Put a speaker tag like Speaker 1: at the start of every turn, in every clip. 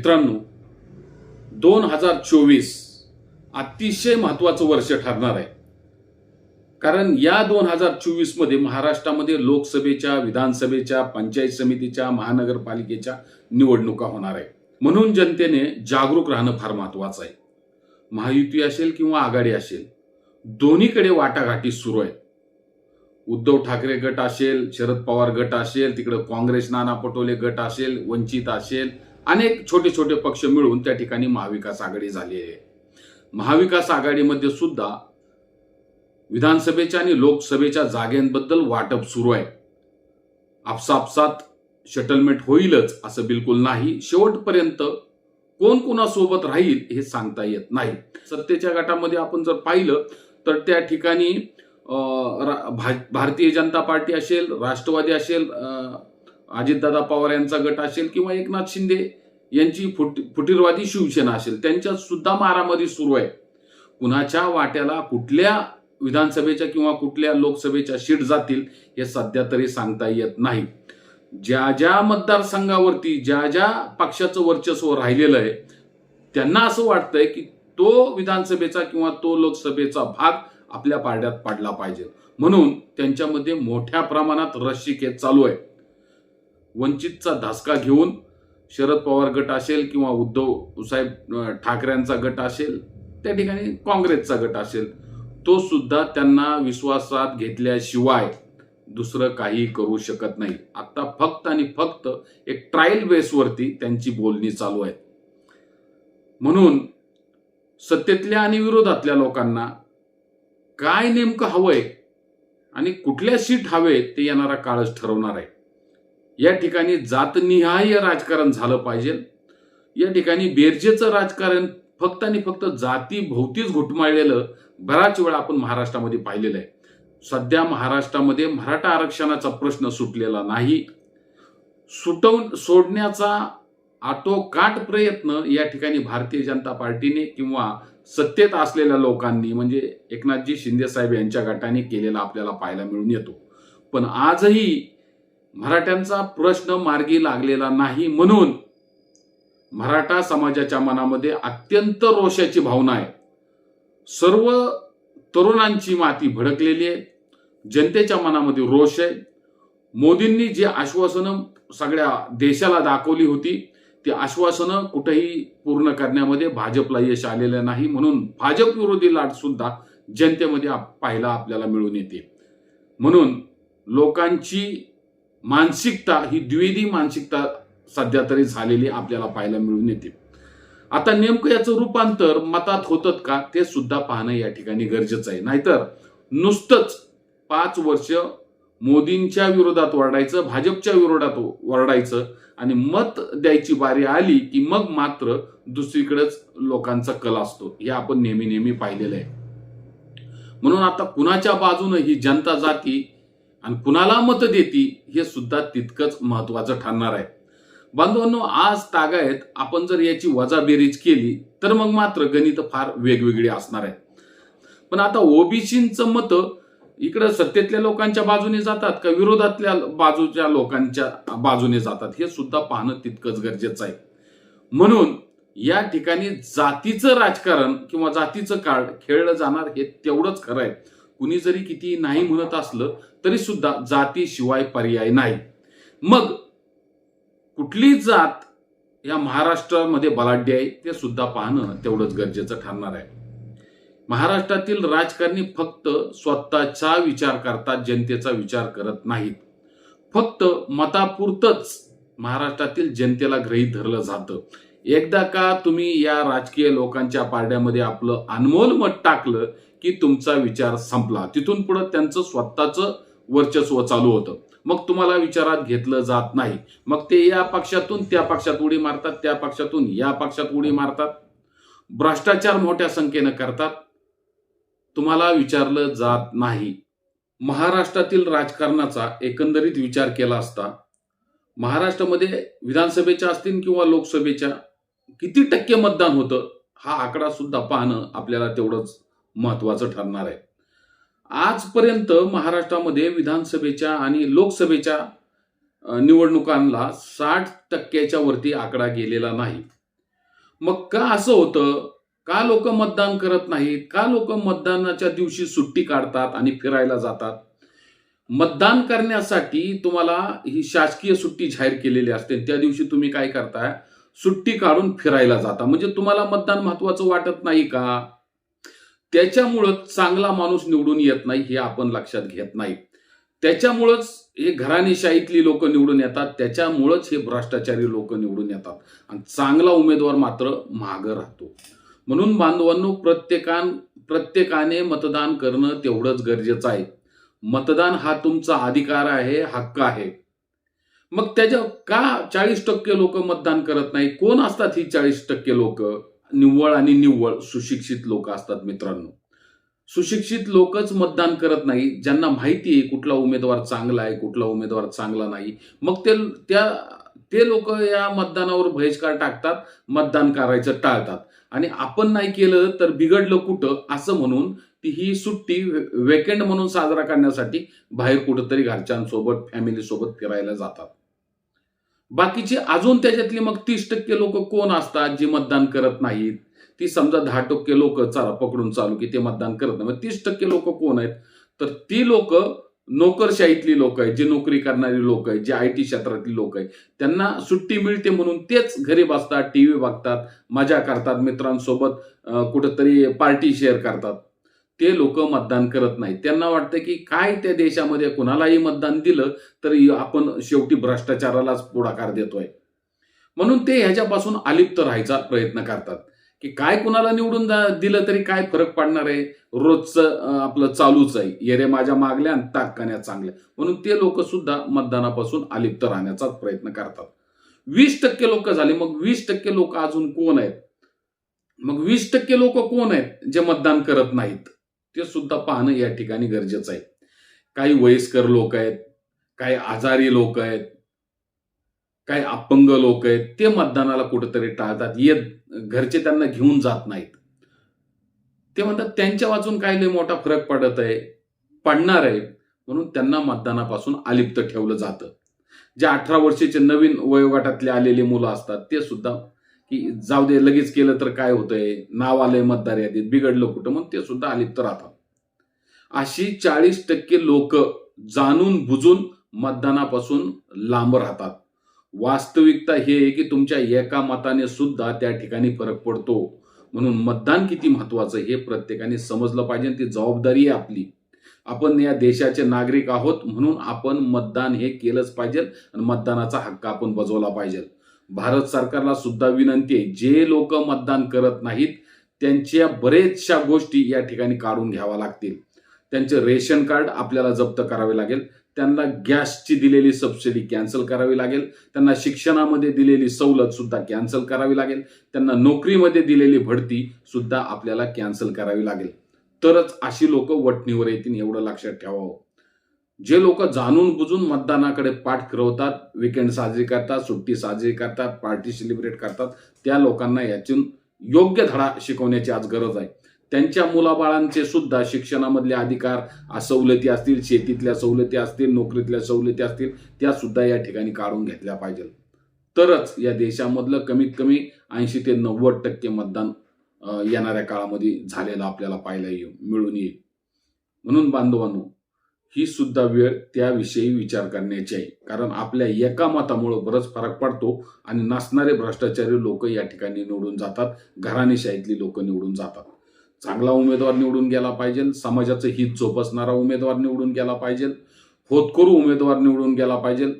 Speaker 1: मित्रांनो दोन हजार चोवीस अतिशय महत्वाचं वर्ष ठरणार आहे. कारण या दोन हजार चोवीसमध्ये महाराष्ट्रामध्ये लोकसभेच्या विधानसभेच्या पंचायत समितीच्या महानगरपालिकेच्या निवडणुका होणार आहे. म्हणून जनतेने जागरूक राहणं फार महत्वाचं आहे. महायुती असेल किंवा आघाडी असेल दोन्हीकडे वाटाघाटी सुरू आहे उद्धव ठाकरे गट असेल शरद पवार गट असेल तिकडे काँग्रेस नाना पटोले गट असेल वंचित असेल अनेक छोटे छोटे पक्ष मिळून त्या ठिकाणी महाविकास आघाडी झाली आहे. महाविकास आघाडीमध्ये सुद्धा विधानसभेच्या आणि लोकसभेच्या जागेबद्दल वाटप सुरू आहे. आपसापसात शटलमेंट होईलच असं बिलकुल नाही. शेवटपर्यंत कोण कोणासोबत राहील हे सांगता येत नाही. सत्तेच्या गटामध्ये आपण जर पाहिलं तर त्या ठिकाणी रा- भा- भारतीय जनता पार्टी असेल राष्ट्रवादी असेल अजितदादा पवार यांचा गट असेल किंवा एकनाथ शिंदे यांची फुट फुटीरवादी शिवसेना असेल त्यांच्यात सुद्धा मारामारी सुरू आहे. कुणाच्या वाट्याला कुठल्या विधानसभेच्या किंवा कुठल्या लोकसभेच्या शीट जातील हे सध्या तरी सांगता येत नाही. ज्या ज्या मतदारसंघावरती ज्या ज्या पक्षाचं वर्चस्व राहिलेलं आहे त्यांना असं वाटतंय की तो विधानसभेचा किंवा तो लोकसभेचा भाग आपल्या पारड्यात पाडला पाहिजे. म्हणून त्यांच्यामध्ये मोठ्या प्रमाणात रस्सीखेच चालू आहे. वंचितचा धासका घेऊन शरद पवार गट असेल किंवा उद्धव साहेब ठाकरेंचा गट असेल त्या ठिकाणी काँग्रेसचा गट असेल तो सुद्धा त्यांना विश्वासात घेतल्याशिवाय दुसरं काही करू शकत नाही. आता फक्त आणि फक्त एक ट्रायल बेसवरती त्यांची बोलणी चालू आहे. म्हणून सत्तेतल्या आणि विरोधातल्या लोकांना काय नेमकं हवंय आणि कुठल्या सीट हवे ते येणारा काळच ठरवणार आहे. या ठिकाणी जातनिहाय राजकारण झालं पाहिजे. या ठिकाणी बेरजेचं राजकारण फक्त आणि फक्त जाती भोवतीच घुटमाळलेलं बराच वेळा आपण महाराष्ट्रामध्ये पाहिलेलं आहे. सध्या महाराष्ट्रामध्ये मराठा आरक्षणाचा प्रश्न सुटलेला नाही. सुटवून सोडण्याचा आटोकाट प्रयत्न या ठिकाणी भारतीय जनता पार्टीने किंवा सत्तेत असलेल्या लोकांनी म्हणजे एकनाथजी शिंदे साहेब यांच्या गटाने केलेला आपल्याला पाहायला मिळून येतो. पण आजही मराठ्यांचा प्रश्न मार्गी लागलेला नाही म्हणून मराठा समाजाच्या मनामध्ये अत्यंत रोषाची भावना आहे. सर्व तरुणांची माती भडकलेली आहे. जनतेच्या मनामध्ये रोष आहे. मोदींनी जी आश्वासनं सगळ्या देशाला दाखवली होती ती आश्वासनं कुठेही पूर्ण करण्यामध्ये भाजपला यश आलेलं नाही म्हणून भाजप विरोधी लाट सुद्धा जनतेमध्ये आप- पाहायला आपल्याला मिळून येते. म्हणून लोकांची मानसिकता ही द्विधी मानसिकता सध्या तरी झालेली आपल्याला पाहायला मिळून येते. आता नेमकं याचं रूपांतर मतात होतं का ते सुद्धा पाहणं या ठिकाणी गरजेचं आहे. नाहीतर नुसतंच पाच वर्ष मोदींच्या विरोधात वरडायचं भाजपच्या विरोधात वरडायचं आणि मत द्यायची बारी आली की मग मात्र दुसरीकडेच लोकांचा कल असतो. हे आपण नेहमी नेहमी पाहिलेलं आहे. म्हणून आता कुणाच्या बाजूनं ही जनता जाती आणि कुणाला मत देती हे सुद्धा तितकंच महत्वाचं ठरणार आहे. बांधवांनो आज तागायत आपण जर याची वजाबेरीज केली तर मग मात्र गणित फार वेगवेगळी असणार आहे. पण आता ओबीसींचं मत इकडं सत्तेतल्या लोकांच्या बाजूने जातात का विरोधातल्या बाजूच्या लोकांच्या बाजूने जातात हे सुद्धा पाहणं तितकंच गरजेचं आहे. म्हणून या ठिकाणी जातीचं राजकारण किंवा जातीचं कार्ड खेळलं जाणार हे तेवढंच खरं आहे. कुणी जरी किती नाही म्हणत असलं तरी सुद्धा जातीशिवाय पर्याय नाही. मग कुठली जात या महाराष्ट्रामध्ये बलाढ्य आहे ते सुद्धा पाहणं तेवढंच गरजेचं ठरणार आहे. महाराष्ट्रातील राजकारणी फक्त स्वतःचा विचार करतात जनतेचा विचार करत नाहीत. फक्त मतापुरतच महाराष्ट्रातील जनतेला गृहीत धरलं जातं. एकदा का तुम्ही या राजकीय लोकांच्या पारड्यामध्ये आपलं अनमोल मत टाकलं की तुमचा विचार संपला. तिथून पुढे त्यांचं स्वतःचं वर्चस्व चालू होतं. मग तुम्हाला विचारात घेतलं जात नाही. मग ते या पक्षातून त्या पक्षात उडी मारतात त्या पक्षातून या पक्षात उडी मारतात. भ्रष्टाचार मोठ्या संख्येनं करतात. तुम्हाला विचारलं जात नाही. महाराष्ट्रातील राजकारणाचा एकंदरीत विचार केला असता महाराष्ट्रामध्ये विधानसभेच्या असतील किंवा लोकसभेच्या किती टक्के मतदान होतं हा आकडा सुद्धा पाहणं आपल्याला तेवढंच महत्वाचं ठरणार आहे. आजपर्यंत महाराष्ट्रामध्ये विधानसभेच्या आणि लोकसभेच्या निवडणुकांना साठ टक्क्याच्या वरती आकडा गेलेला नाही. मग का असं होतं? का लोक मतदान करत नाहीत? का लोक मतदानाच्या दिवशी सुट्टी काढतात आणि फिरायला जातात? मतदान करण्यासाठी तुम्हाला ही शासकीय सुट्टी जाहीर केलेली असते. त्या दिवशी तुम्ही काय करताय? सुट्टी काढून फिरायला जाता. म्हणजे तुम्हाला मतदान महत्वाचं वाटत नाही का? त्याच्यामुळं चांगला माणूस निवडून येत नाही हे आपण लक्षात घेत नाही. त्याच्यामुळंच हे घराणेशाहीतली लोक निवडून येतात त्याच्यामुळंच हे भ्रष्टाचारी लोक निवडून येतात. आणि चांगला उमेदवार मात्र मागं राहतो. म्हणून बांधवांनो प्रत्येकान प्रत्येकाने मतदान करणं तेवढंच गरजेचं आहे. मतदान हा तुमचा अधिकार आहे हक्क आहे. मग त्याच्या का चाळीस टक्के लोक मतदान करत नाही? कोण असतात ही चाळीस टक्के लोक? निव्वळ आणि निव्वळ सुशिक्षित लोक असतात मित्रांनो. सुशिक्षित लोकच मतदान करत नाही. ज्यांना माहिती आहे कुठला उमेदवार चांगला आहे कुठला उमेदवार चांगला नाही मग ते त्या ते लोक या मतदानावर बहिष्कार टाकतात मतदान करायचं टाळतात. आणि आपण नाही केलं तर बिघडलं कुठं असं म्हणून ती ही सुट्टी वेकेंड म्हणून साजरा करण्यासाठी बाहेर कुठंतरी घरच्यांसोबत फॅमिलीसोबत फिरायला जातात. बाकीचे अजून त्याच्यातली मग तीस टक्के लोक कोण असतात जे मतदान करत नाहीत? ती समजा दहा टक्के लोक चला पकडून चालू की ते मतदान करत नाही. मग तीस टक्के लोक कोण आहेत? तर ती लोक नोकरशाहीतली लोक आहेत जे नोकरी करणारी लोक आहेत जे आय टी क्षेत्रातली लोक आहेत. त्यांना सुट्टी मिळते म्हणून तेच घरी बसतात टी व्ही बघतात मजा करतात मित्रांसोबत कुठंतरी पार्टी शेअर करतात. ते लोक मतदान करत नाहीत. त्यांना वाटतं की काय त्या देशामध्ये कुणालाही मतदान दिलं तर आपण शेवटी भ्रष्टाचारालाच पुढाकार देतोय. म्हणून ते ह्याच्यापासून अलिप्त राहायचा प्रयत्न करतात. की काय कुणाला निवडून दिलं तरी काय फरक पडणार आहे? रोजचं आपलं चालूच आहे. येरे माझ्या मागल्या आणि ताकण्या चांगल्या. म्हणून ते लोक सुद्धा मतदानापासून अलिप्त राहण्याचा प्रयत्न करतात. वीस टक्के लोक झाले. मग वीस टक्के लोक अजून कोण आहेत? मग वीस टक्के लोक कोण आहेत जे मतदान करत नाहीत? ते सुद्धा पाहणं या ठिकाणी गरजेचं आहे. काही वयस्कर लोक आहेत काही आजारी लोक आहेत काही अपंग लोक आहेत ते मतदानाला कुठेतरी टाळतात. येत घरचे त्यांना घेऊन जात नाहीत. ते म्हणतात त्यांच्या वाचून काही लय मोठा फरक पडत आहे पडणार आहे. म्हणून त्यांना मतदानापासून अलिप्त ठेवलं जातं. जे अठरा वर्षाचे नवीन वयोगटातले आलेले मुलं असतात ते सुद्धा की जाऊ दे लगेच केलं तर काय होतंय? नाव आलंय मतदार यादीत बिघडलं कुठं? म्हणून ते सुद्धा आलिप्त राहतात अशी चाळीस टक्के लोक जाणून बुजून मतदानापासून लांब राहतात. वास्तविकता हे आहे की तुमच्या एका मताने सुद्धा त्या ठिकाणी फरक पडतो. म्हणून मतदान किती महत्वाचं हे प्रत्येकाने समजलं पाहिजे आणि ती जबाबदारी आहे आपली. आपण या देशाचे नागरिक आहोत म्हणून आपण मतदान हे केलंच पाहिजे आणि मतदानाचा हक्क आपण बजवला पाहिजे. भारत सरकारला सुद्धा विनंती आहे जे लोक मतदान करत नाहीत त्यांच्या बरेचशा गोष्टी या ठिकाणी काढून घ्याव्या लागतील. त्यांचे रेशन कार्ड आपल्याला जप्त करावे लागेल त्यांना गॅसची दिलेली सबसिडी कॅन्सल करावी लागेल त्यांना शिक्षणामध्ये दिलेली सवलत सुद्धा कॅन्सल करावी लागेल त्यांना नोकरीमध्ये दिलेली भरती सुद्धा आपल्याला कॅन्सल करावी लागेल. तरच अशी लोक वटणीवर येतील एवढं लक्षात ठेवावं. जे लोक जाणून बुजून मतदानाकडे पाठ फिरवतात विकेंड साजरी करतात सुट्टी साजरी करतात पार्टी सेलिब्रेट करतात त्या लोकांना यातून योग्य धडा शिकवण्याची आज गरज आहे. त्यांच्या मुलाबाळांचे सुद्धा शिक्षणामधले अधिकार सवलती असतील शेतीतल्या सवलती असतील नोकरीतल्या सवलती असतील त्या सुद्धा या ठिकाणी काढून घेतल्या पाहिजे तरच या देशामधलं कमीत कमी ऐंशी ते नव्वद टक्के मतदान येणाऱ्या काळामध्ये झालेलं आपल्याला पाहायला येऊ मिळून येईल. म्हणून बांधवांनो ही सुद्धा वेळ त्याविषयी विचार करण्याची आहे. कारण आपल्या एका मतामुळं बरंच फरक पडतो आणि नसणारे भ्रष्टाचारी लोक या ठिकाणी निवडून जातात. घराणेशाहीतली लोक निवडून जातात. चांगला उमेदवार निवडून गेला पाहिजे. समाजाचं हित जोपासणारा उमेदवार निवडून गेला पाहिजे. होतकरू उमेदवार निवडून गेला पाहिजे.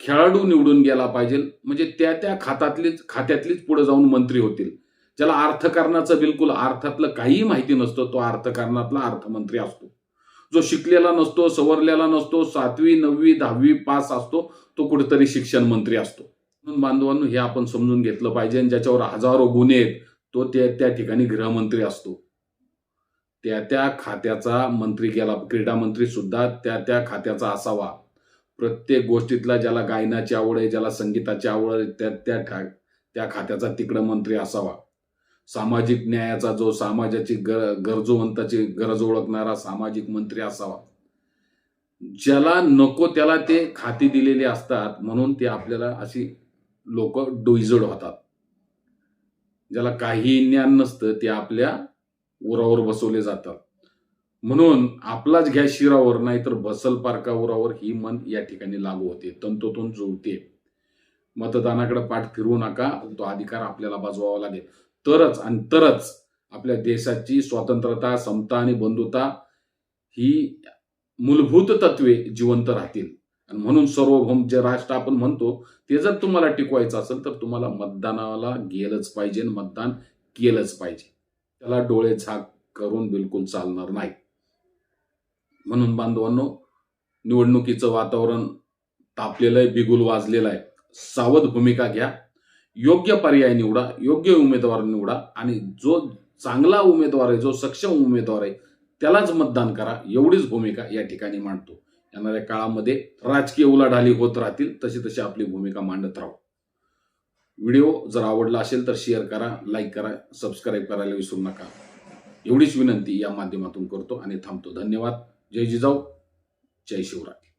Speaker 1: खेळाडू निवडून गेला पाहिजे. म्हणजे त्या त्या खात्यातलीच खात्यातलीच पुढे जाऊन मंत्री होतील. ज्याला अर्थकारणाचं बिलकुल अर्थातलं काहीही माहिती नसतं तो अर्थकारणातला अर्थमंत्री असतो. जो शिकलेला नसतो सवरलेला नसतो सातवी नववी दहावी पास असतो तो कुठेतरी शिक्षण मंत्री असतो. म्हणून बांधवांनो हे आपण समजून घेतलं पाहिजे आणि ज्याच्यावर हजारो गुन्हे आहेत तो त्या त्या ठिकाणी गृहमंत्री असतो. त्या त्या खात्याचा मंत्री गेला क्रीडा मंत्री सुद्धा त्या त्या खात्याचा असावा. प्रत्येक गोष्टीतला ज्याला गायनाची आवड आहे ज्याला संगीताची आवड आहे त्या त्या ठा त्या खात्याचा तिकडं मंत्री असावा. सामाजिक न्यायाचा जो समाजाची गर गरजोवंताची गरज ओळखणारा सामाजिक मंत्री असावा. ज्याला नको त्याला ते खाती दिलेली असतात म्हणून ते आपल्याला अशी लोक डोईजड होतात. ज्याला काही ज्ञान नसतं ते आपल्या उरावर बसवले जातात. म्हणून आपलाच घ्या शिरावर नाहीतर बसल पारका उरावर ही मन या ठिकाणी लागू होते. तंतोतून जुळते. मतदानाकडे पाठ फिरवू नका तो अधिकार आपल्याला बजवावा लागेल. तरच आणि तरच आपल्या देशाची स्वतंत्रता समता आणि बंधुता ही मूलभूत तत्वे जिवंत राहतील. आणि म्हणून सार्वभौम जे राष्ट्र आपण म्हणतो ते जर तुम्हाला टिकवायचं असेल तर तुम्हाला मतदानाला गेलंच पाहिजे आणि मतदान केलंच पाहिजे. त्याला डोळे झाक करून बिलकुल चालणार नाही. म्हणून बांधवांनो निवडणुकीचं वातावरण तापलेलं आहे बिगुल वाजलेलं आहे. सावध भूमिका घ्या. योग्य पर्याय निवडा योग्य उमेदवार निवडा आणि जो चांगला उमेदवार आहे जो सक्षम उमेदवार आहे त्यालाच मतदान करा. एवढीच भूमिका या ठिकाणी मांडतो. येणाऱ्या काळामध्ये राजकीय उलाढाली होत राहतील तशी तशी आपली भूमिका मांडत राहू. व्हिडिओ जर आवडला असेल तर शेअर करा लाईक करा सबस्क्राईब करायला विसरू नका. एवढीच विनंती या माध्यमातून करतो आणि थांबतो. धन्यवाद. जय जिजाऊ. जय शिवराय.